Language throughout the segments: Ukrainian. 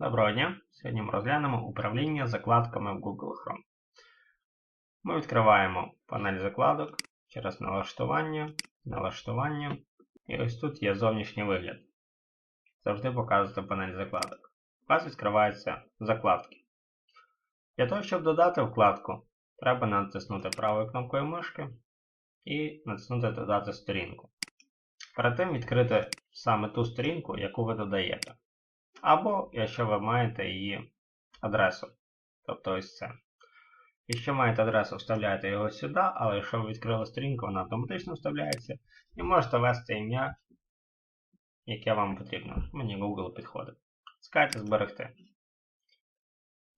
Доброго дня! Сьогодні ми розглянемо управління закладками в Google Chrome. Ми відкриваємо панель закладок через налаштування, налаштування. І ось тут є зовнішній вигляд. Завжди показується панель закладок. У вас відкриваються закладки. Для того, щоб додати вкладку, треба натиснути правою кнопкою мишки і натиснути Додати сторінку. Перед тим відкрити саме ту сторінку, яку ви додаєте. Або, якщо ви маєте її адресу. Тобто ось це. Якщо маєте адресу, вставляєте його сюди, але якщо ви відкрили сторінку, вона автоматично вставляється. І можете ввести ім'я, яке вам потрібно. Мені Google підходить. Скайте зберегти.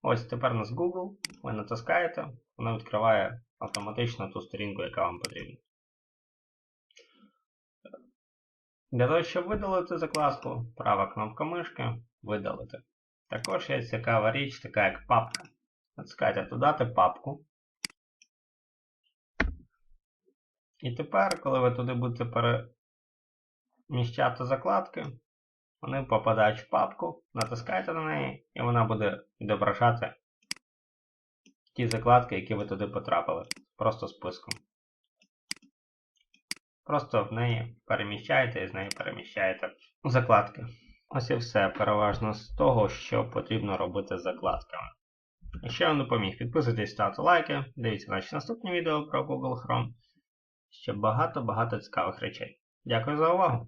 Ось тепер у нас Google. Ви натискаєте, воно відкриває автоматично ту сторінку, яка вам потрібна. Для того, щоб видалити закладку, права кнопка мишки видалити. Також є цікава річ, така як папка. Натискайте додати папку. І тепер, коли ви туди будете переміщати закладки, вони попадають в папку, натискайте на неї, і вона буде відображати ті закладки, які ви туди потрапили. Просто списком. Просто в неї переміщаєте і з неї переміщаєте закладки. Ось і все переважно з того, що потрібно робити з закладками. Якщо вам допоміг, підписуйтесь, ставте лайки, дивіться наші наступні відео про Google Chrome. Ще багато-багато цікавих речей. Дякую за увагу!